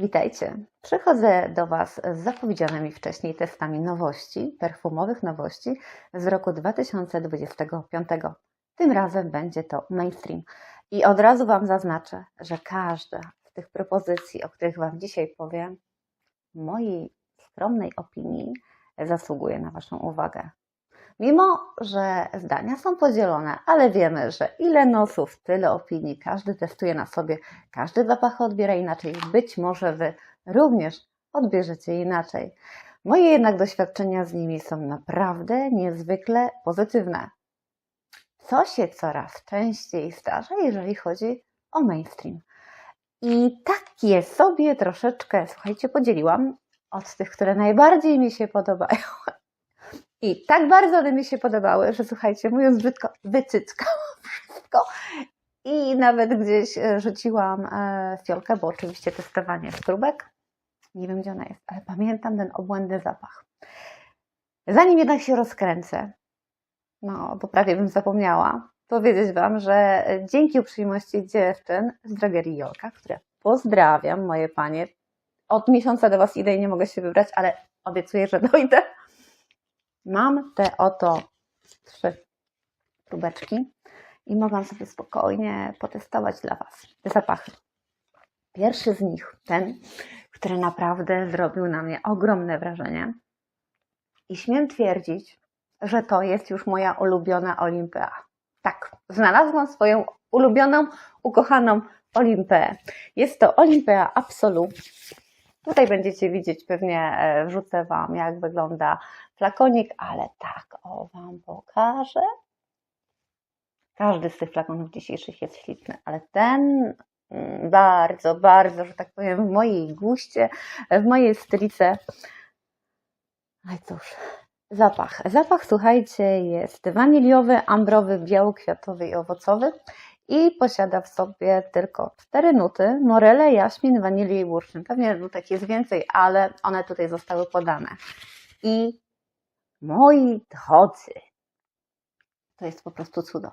Witajcie. Przychodzę do Was z zapowiedzianymi wcześniej testami nowości, perfumowych nowości z roku 2025. Tym razem będzie to mainstream. I od razu Wam zaznaczę, że każda z tych propozycji, o których Wam dzisiaj powiem, w mojej skromnej opinii zasługuje na Waszą uwagę. Mimo, że zdania są podzielone, ale wiemy, że ile nosów, tyle opinii, każdy testuje na sobie, każdy zapach odbiera inaczej. Być może Wy również odbierzecie inaczej. Moje jednak doświadczenia z nimi są naprawdę niezwykle pozytywne. Co się coraz częściej zdarza, jeżeli chodzi o mainstream. I takie sobie troszeczkę, słuchajcie, podzieliłam od tych, które najbardziej mi się podobają. I tak bardzo one mi się podobały, że słuchajcie, mówiąc brzydko, wycyckałam wszystko i nawet gdzieś e, rzuciłam e, fiolkę, bo oczywiście testowanie próbek. Nie wiem, gdzie ona jest, ale pamiętam ten obłędny zapach. Zanim jednak się rozkręcę, no bo prawie bym zapomniała powiedzieć Wam, że dzięki uprzejmości dziewczyn z drogerii Jolka, które pozdrawiam, moje panie, od miesiąca do Was idę i nie mogę się wybrać, ale obiecuję, że dojdę. Mam te oto trzy próbeczki i mogłam sobie spokojnie potestować dla Was zapachy. Pierwszy z nich, ten, który naprawdę zrobił na mnie ogromne wrażenie i śmiem twierdzić, że to jest już moja ulubiona Olimpea. Tak, znalazłam swoją ulubioną, ukochaną Olimpeę. Jest to Olimpea Absolu. Tutaj będziecie widzieć, pewnie e, wrzucę Wam, jak wygląda flakonik, ale tak, o Wam pokażę. Każdy z tych flakonów dzisiejszych jest śliczny, ale ten mm, bardzo, bardzo, że tak powiem, w mojej guście, w mojej stylice. No i cóż, zapach. Zapach, słuchajcie, jest waniliowy, ambrowy, białokwiatowy i owocowy i posiada w sobie tylko cztery nuty, morele, jaśmin, wanilię i bursztyn. Pewnie nutek jest więcej, ale one tutaj zostały podane. I moi drodzy, to jest po prostu cudo.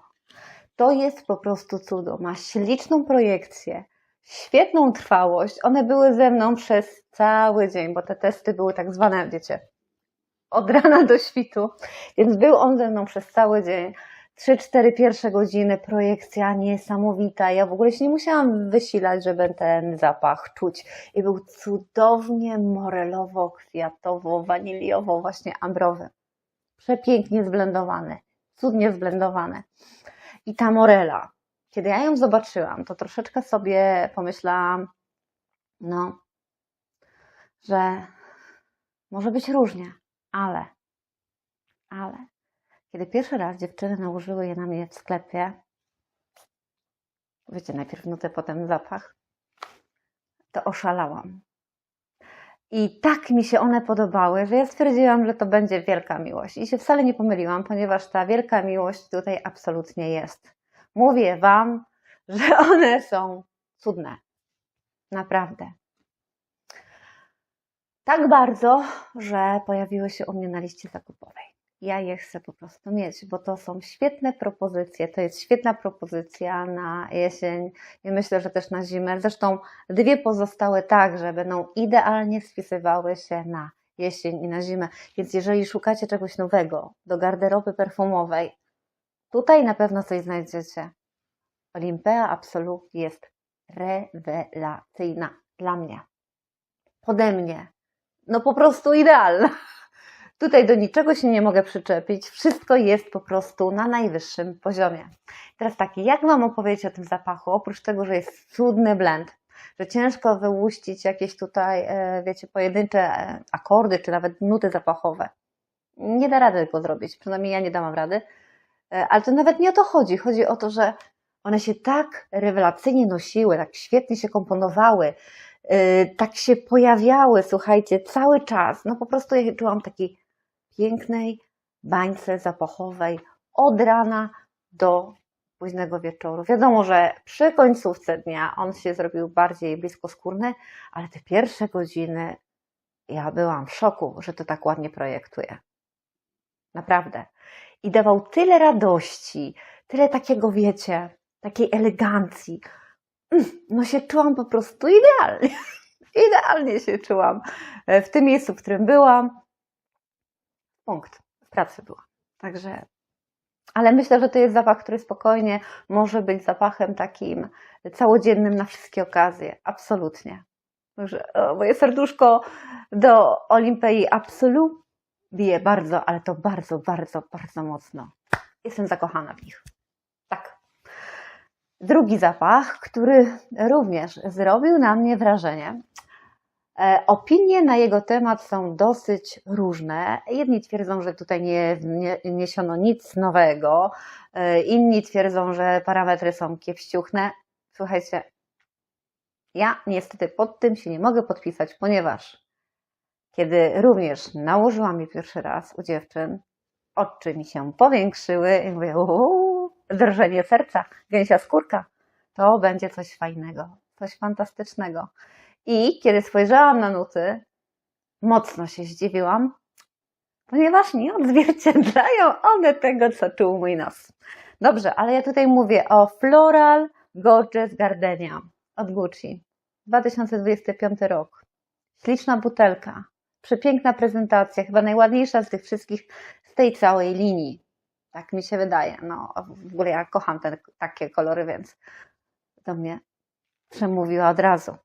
To jest po prostu cudo. Ma śliczną projekcję, świetną trwałość. One były ze mną przez cały dzień, bo te testy były tak zwane, wiecie, od rana do świtu, więc był on ze mną przez cały dzień. 3-4 pierwsze godziny, projekcja niesamowita. Ja w ogóle się nie musiałam wysilać, żeby ten zapach czuć. I był cudownie morelowo, kwiatowo, waniliowo, właśnie ambrowy. Przepięknie zblendowany, cudnie zblendowany. I ta morela, kiedy ja ją zobaczyłam, to troszeczkę sobie pomyślałam, no, że może być różnie, ale, ale kiedy pierwszy raz dziewczyny nałożyły je na mnie w sklepie, wiecie, najpierw nutę, potem zapach, to oszalałam. I tak mi się one podobały, że ja stwierdziłam, że to będzie wielka miłość. I się wcale nie pomyliłam, ponieważ ta wielka miłość tutaj absolutnie jest. Mówię Wam, że one są cudne. Naprawdę. Tak bardzo, że pojawiły się u mnie na liście zakupowej ja je chcę po prostu mieć, bo to są świetne propozycje. To jest świetna propozycja na jesień i myślę, że też na zimę. Zresztą dwie pozostałe także będą idealnie spisywały się na jesień i na zimę. Więc jeżeli szukacie czegoś nowego do garderoby perfumowej, tutaj na pewno coś znajdziecie. Olympea Absolu jest rewelacyjna dla mnie. Pode mnie. No po prostu idealna. Tutaj do niczego się nie mogę przyczepić. Wszystko jest po prostu na najwyższym poziomie. Teraz tak, jak Wam opowiedzieć o tym zapachu? Oprócz tego, że jest cudny blend, że ciężko wyłuścić jakieś tutaj, e, wiecie, pojedyncze e, akordy, czy nawet nuty zapachowe. Nie da rady tego zrobić, przynajmniej ja nie dałam rady. E, ale to nawet nie o to chodzi. Chodzi o to, że one się tak rewelacyjnie nosiły, tak świetnie się komponowały, tak się pojawiały, słuchajcie, cały czas. No po prostu ja czułam taki pięknej bańce zapachowej od rana do późnego wieczoru. Wiadomo, że przy końcówce dnia on się zrobił bardziej bliskoskórny, ale te pierwsze godziny ja byłam w szoku, że to tak ładnie projektuje. Naprawdę. I dawał tyle radości, tyle takiego, wiecie, takiej elegancji. Mm, No się czułam po prostu idealnie. Idealnie się czułam e, w tym miejscu, w którym byłam. Punkt. W pracy byłam. Także, ale myślę, że to jest zapach, który spokojnie może być zapachem takim całodziennym na wszystkie okazje. Absolutnie. Moje serduszko do Olimpei Absolu bije bardzo, ale to bardzo, bardzo, bardzo mocno. Jestem zakochana w nich. Tak. Drugi zapach, który również zrobił na mnie wrażenie. E, Opinie na jego temat są dosyć różne. Jedni twierdzą, że tutaj nie nie- niesiono nic nowego, e, inni twierdzą, że parametry są kiepściuchne. Słuchajcie, ja niestety pod tym się nie mogę podpisać, ponieważ kiedy również nałożyłam je pierwszy raz u dziewczyn, oczy mi się powiększyły i mówię, uuu, drżenie serca, gęsia skórka, to będzie coś fajnego, coś fantastycznego. I kiedy spojrzałam na nuty, mocno się zdziwiłam, ponieważ nie odzwierciedlają one tego, co czuł mój nos. Dobrze, ale ja tutaj mówię o Floral Gorgeous Gardenia od Gucci. 2025 rok. Śliczna butelka, przepiękna prezentacja, chyba najładniejsza z tych wszystkich z tej całej linii. Tak mi się wydaje. No, w ogóle ja kocham te, takie kolory, więc do mnie przemówiła od razu.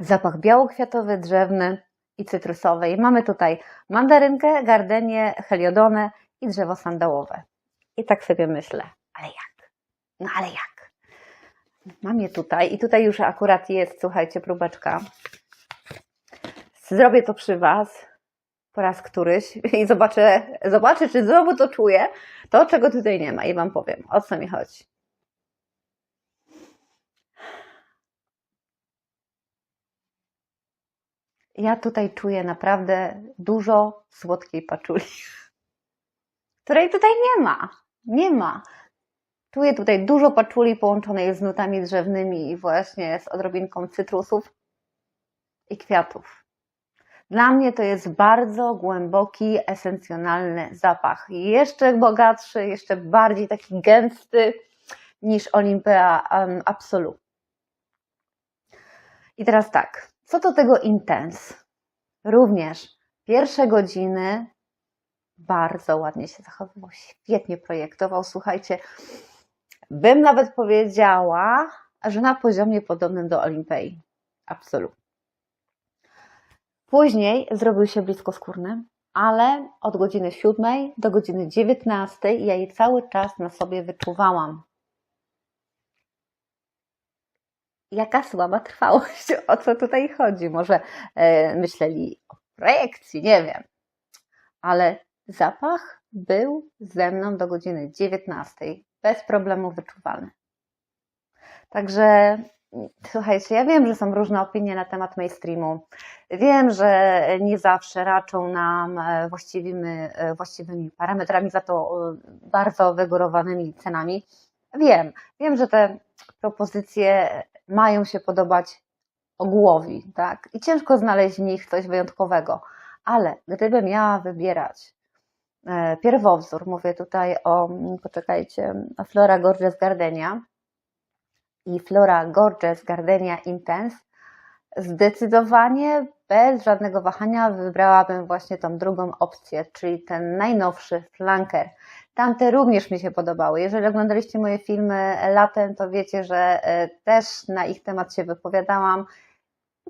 Zapach białokwiatowy, drzewny i cytrusowy. I mamy tutaj mandarynkę, gardenię, heliodonę i drzewo sandałowe. I tak sobie myślę, ale jak? No ale jak? Mam je tutaj i tutaj już akurat jest, słuchajcie, próbeczka. Zrobię to przy Was po raz któryś i zobaczę, zobaczę, czy znowu to czuję, to czego tutaj nie ma i Wam powiem, o co mi chodzi. Ja tutaj czuję naprawdę dużo słodkiej paczuli, której tutaj nie ma. Nie ma. Czuję tutaj dużo paczuli połączonej z nutami drzewnymi i właśnie z odrobinką cytrusów i kwiatów. Dla mnie to jest bardzo głęboki, esencjonalny zapach. Jeszcze bogatszy, jeszcze bardziej taki gęsty niż Olympea um, Absolu. I teraz tak, co do tego intens. Również pierwsze godziny bardzo ładnie się zachowywał, świetnie projektował. Słuchajcie, bym nawet powiedziała, że na poziomie podobnym do Olimpei. Absolut. Później zrobił się bliskoskórny, ale od godziny 7 do godziny 19 ja je cały czas na sobie wyczuwałam. Jaka słaba trwałość, o co tutaj chodzi? Może e, myśleli o projekcji, nie wiem. Ale zapach był ze mną do godziny 19, bez problemu wyczuwalny. Także słuchajcie, ja wiem, że są różne opinie na temat mainstreamu. Wiem, że nie zawsze raczą nam e, właściwymi, e, właściwymi parametrami, za to e, bardzo wygórowanymi cenami. Wiem, wiem, że te propozycje mają się podobać ogółowi, tak? I ciężko znaleźć w nich coś wyjątkowego. Ale gdybym miała wybierać e, pierwowzór, mówię tutaj o, poczekajcie, Flora Gorgeous Gardenia i Flora Gorgeous Gardenia Intense, zdecydowanie bez żadnego wahania wybrałabym właśnie tą drugą opcję, czyli ten najnowszy flanker. Tamte również mi się podobały. Jeżeli oglądaliście moje filmy latem, to wiecie, że e, też na ich temat się wypowiadałam.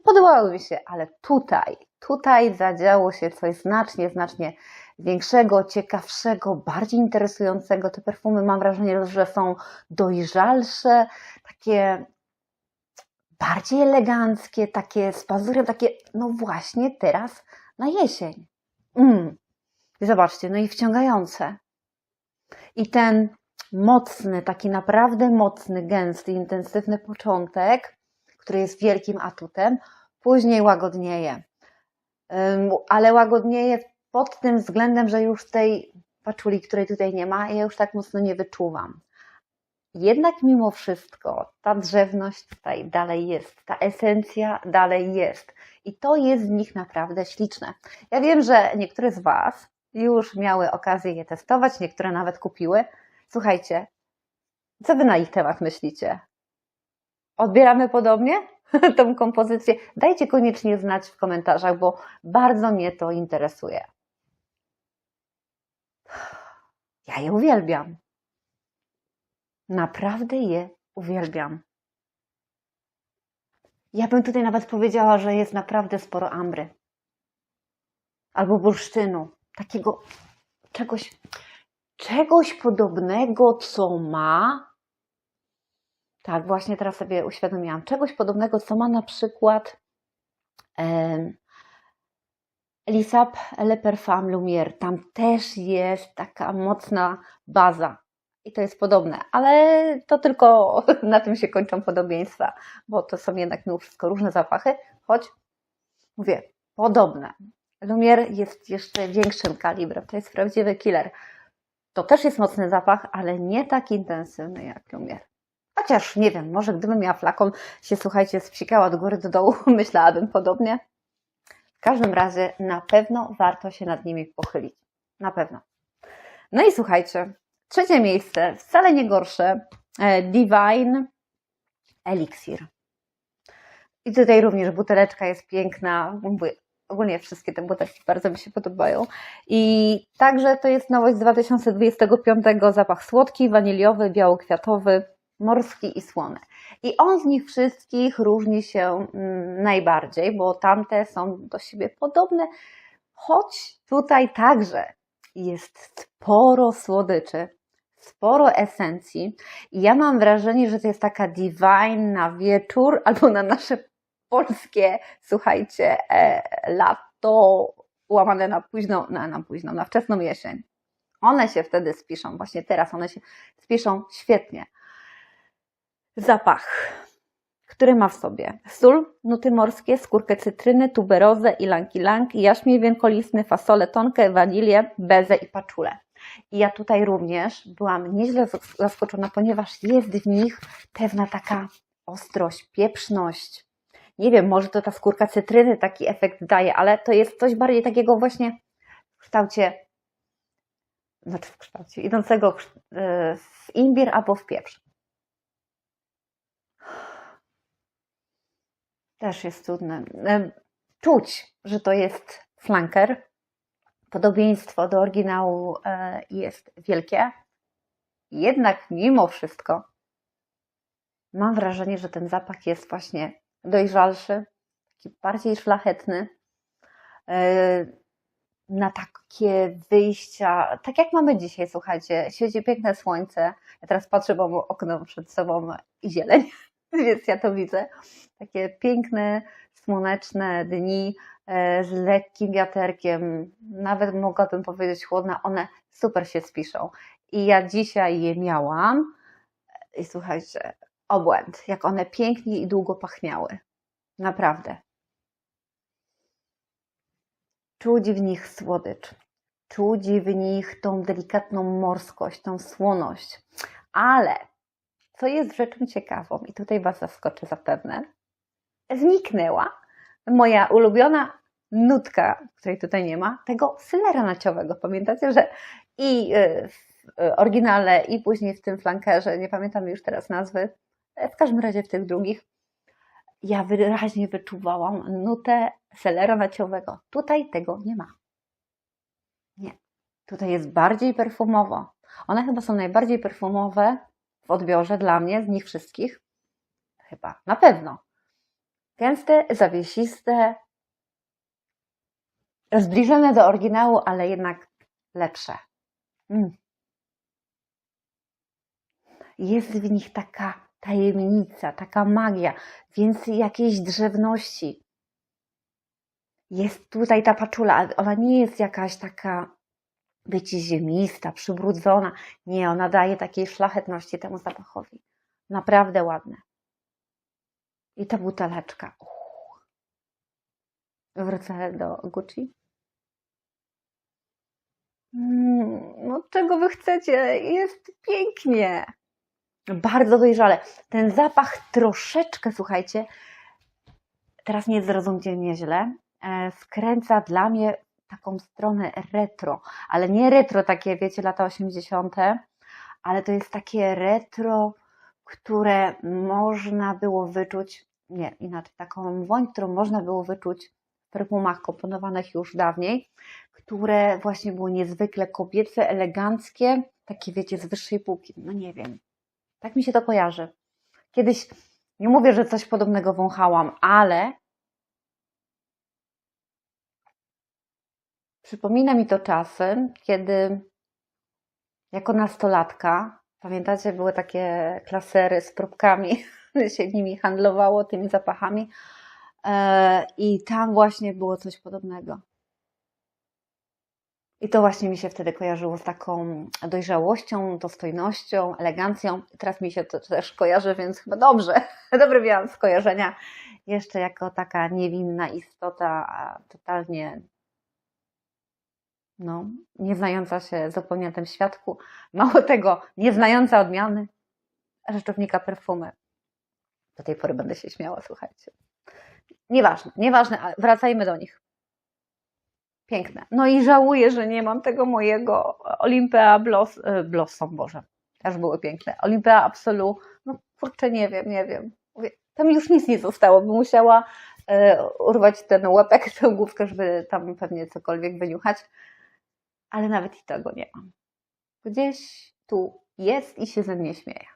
Podobały mi się, ale tutaj, tutaj zadziało się coś znacznie, znacznie większego, ciekawszego, bardziej interesującego. Te perfumy mam wrażenie, że są dojrzalsze, takie bardziej eleganckie, takie z pazurem, takie no właśnie teraz na jesień. Mm. I zobaczcie, no i wciągające. I ten mocny, taki naprawdę mocny, gęsty, intensywny początek, który jest wielkim atutem, później łagodnieje. Ale łagodnieje pod tym względem, że już tej paczuli, której tutaj nie ma, ja już tak mocno nie wyczuwam. Jednak mimo wszystko ta drzewność tutaj dalej jest, ta esencja dalej jest. I to jest w nich naprawdę śliczne. Ja wiem, że niektóre z Was już miały okazję je testować, niektóre nawet kupiły. Słuchajcie, Co wy na ich temat myślicie? Odbieramy podobnie tą kompozycję? Dajcie koniecznie znać w komentarzach, bo bardzo mnie to interesuje. Ja je uwielbiam. Naprawdę je uwielbiam. Ja bym tutaj nawet powiedziała, że jest naprawdę sporo ambry. Albo bursztynu. Takiego czegoś, czegoś podobnego, co ma. Tak, właśnie teraz sobie uświadomiłam. Czegoś podobnego, co ma na przykład Elisab Le Parfum Lumière. Tam też jest taka mocna baza. I to jest podobne, ale to tylko na tym się kończą podobieństwa, bo to są jednak mimo wszystko różne zapachy, choć mówię, podobne. Lumier jest jeszcze większym kalibrem, to jest prawdziwy killer. To też jest mocny zapach, ale nie tak intensywny jak Lumier. Chociaż nie wiem, może gdybym miała flakon, się słuchajcie, spsikała od góry do dołu, myślałabym podobnie. W każdym razie na pewno warto się nad nimi pochylić. Na pewno. No i słuchajcie, trzecie miejsce, wcale nie gorsze, e, Divine Elixir. I tutaj również buteleczka jest piękna. Ogólnie wszystkie te butelki bardzo mi się podobają. I także to jest nowość z 2025, zapach słodki, waniliowy, białokwiatowy, morski i słony. I on z nich wszystkich różni się mm, najbardziej, bo tamte są do siebie podobne, choć tutaj także jest sporo słodyczy, sporo esencji. I ja mam wrażenie, że to jest taka divine na wieczór albo na nasze polskie, słuchajcie, e, lato łamane na późną, na, na późną, na wczesną jesień. One się wtedy spiszą, właśnie teraz one się spiszą świetnie. Zapach, który ma w sobie sól, nuty morskie, skórkę cytryny, tuberozę, ilanki-lang, jaśmie wielkolistny, fasolę tonkę, wanilię, bezę i paczulę. I ja tutaj również byłam nieźle zaskoczona, ponieważ jest w nich pewna taka ostrość, pieprzność. Nie wiem, może to ta skórka cytryny taki efekt daje, ale to jest coś bardziej takiego właśnie w kształcie, znaczy w kształcie, idącego w imbir albo w pieprz. Też jest cudne. Czuć, że to jest flanker. Podobieństwo do oryginału e, jest wielkie. Jednak mimo wszystko mam wrażenie, że ten zapach jest właśnie dojrzalszy, taki bardziej szlachetny. E, na takie wyjścia, tak jak mamy dzisiaj, słuchajcie, świeci piękne słońce. Ja teraz patrzę, bo okno przed sobą i zieleń, więc ja to widzę. Takie piękne, słoneczne dni e, z lekkim wiaterkiem, nawet mogłabym powiedzieć chłodne, one super się spiszą. I ja dzisiaj je miałam i słuchajcie, obłęd, jak one pięknie i długo pachniały. Naprawdę. Czuć w nich słodycz, czuć w nich tą delikatną morskość, tą słoność. Ale co jest rzeczą ciekawą, i tutaj Was zaskoczę zapewne, zniknęła moja ulubiona nutka, której tutaj nie ma, tego sylera naciowego. Pamiętacie, że i y, w oryginale, i później w tym flankerze, nie pamiętam już teraz nazwy, w każdym razie w tych drugich, ja wyraźnie wyczuwałam nutę selera naciowego. Tutaj tego nie ma. Nie. Tutaj jest bardziej perfumowo. One chyba są najbardziej perfumowe w odbiorze dla mnie z nich wszystkich. Chyba, na pewno. Gęste, zawiesiste, zbliżone do oryginału, ale jednak lepsze. Mm. Jest w nich taka tajemnica, taka magia, więcej jakiejś drzewności. Jest tutaj ta paczula, ona nie jest jakaś taka, wiecie, ziemista, przybrudzona. Nie, ona daje takiej szlachetności temu zapachowi. Naprawdę ładne. I ta buteleczka. Uch. Wrócę do Gucci. Mm, no czego wy chcecie? Jest pięknie bardzo dojrzale. Ten zapach troszeczkę, słuchajcie, teraz nie zrozumcie mnie źle, e, skręca dla mnie taką stronę retro, ale nie retro takie, wiecie, lata 80., ale to jest takie retro, które można było wyczuć, nie, inaczej, taką woń, którą można było wyczuć w perfumach komponowanych już dawniej, które właśnie były niezwykle kobiece, eleganckie, takie wiecie, z wyższej półki, no nie wiem, tak mi się to kojarzy. Kiedyś, nie mówię, że coś podobnego wąchałam, ale przypomina mi to czasy, kiedy jako nastolatka, pamiętacie, były takie klasery z próbkami, się nimi handlowało, tymi zapachami e, i tam właśnie było coś podobnego. I to właśnie mi się wtedy kojarzyło z taką dojrzałością, dostojnością, elegancją. Teraz mi się to też kojarzy, więc chyba dobrze. Dobry miałam skojarzenia. Jeszcze jako taka niewinna istota, totalnie no, nie znająca się zupełnie tym świadku. Mało tego, nie znająca odmiany rzeczownika perfumy. Do tej pory będę się śmiała, słuchajcie. Nieważne, nieważne, wracajmy do nich. Piękne. No i żałuję, że nie mam tego mojego Olympea Bloss, e, Blossom, Boże. Też były piękne. Olympea Absolu. No kurczę, nie wiem, nie wiem. Tam już nic nie zostało. Bym musiała e, urwać ten łepek, tę główkę, żeby tam pewnie cokolwiek wyniuchać. Ale nawet i tego nie mam. Gdzieś tu jest i się ze mnie śmieje.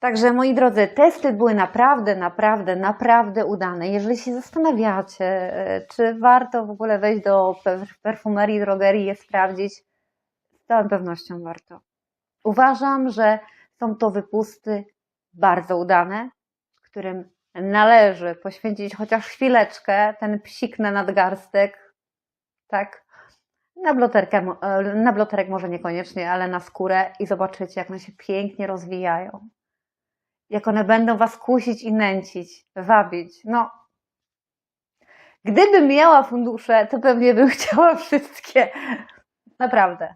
Także moi drodzy, testy były naprawdę, naprawdę, naprawdę udane. Jeżeli się zastanawiacie, e, czy warto w ogóle wejść do per- perfumerii, drogerii je sprawdzić, z całą pewnością warto. Uważam, że są to wypusty bardzo udane, którym należy poświęcić chociaż chwileczkę, ten psik na nadgarstek, tak? Na bloterkę, e, na bloterek może niekoniecznie, ale na skórę i zobaczycie, jak one się pięknie rozwijają jak one będą was kusić i nęcić, wabić. No, gdybym miała fundusze, to pewnie bym chciała wszystkie. Naprawdę.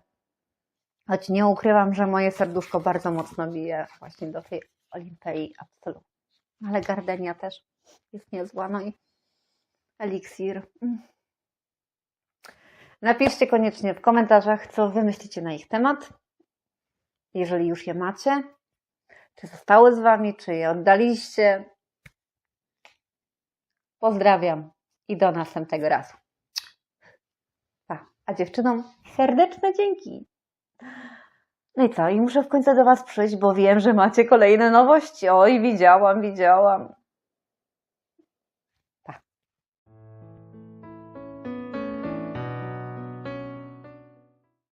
Choć nie ukrywam, że moje serduszko bardzo mocno bije właśnie do tej Olimpei Absolu. Ale Gardenia też jest niezła. No i eliksir. Mm. Napiszcie koniecznie w komentarzach, co wy myślicie na ich temat. Jeżeli już je macie, czy zostały z Wami, czy je oddaliście. Pozdrawiam i do następnego razu. Pa. A dziewczynom serdeczne dzięki. No i co? I muszę w końcu do Was przyjść, bo wiem, że macie kolejne nowości. Oj, widziałam, widziałam.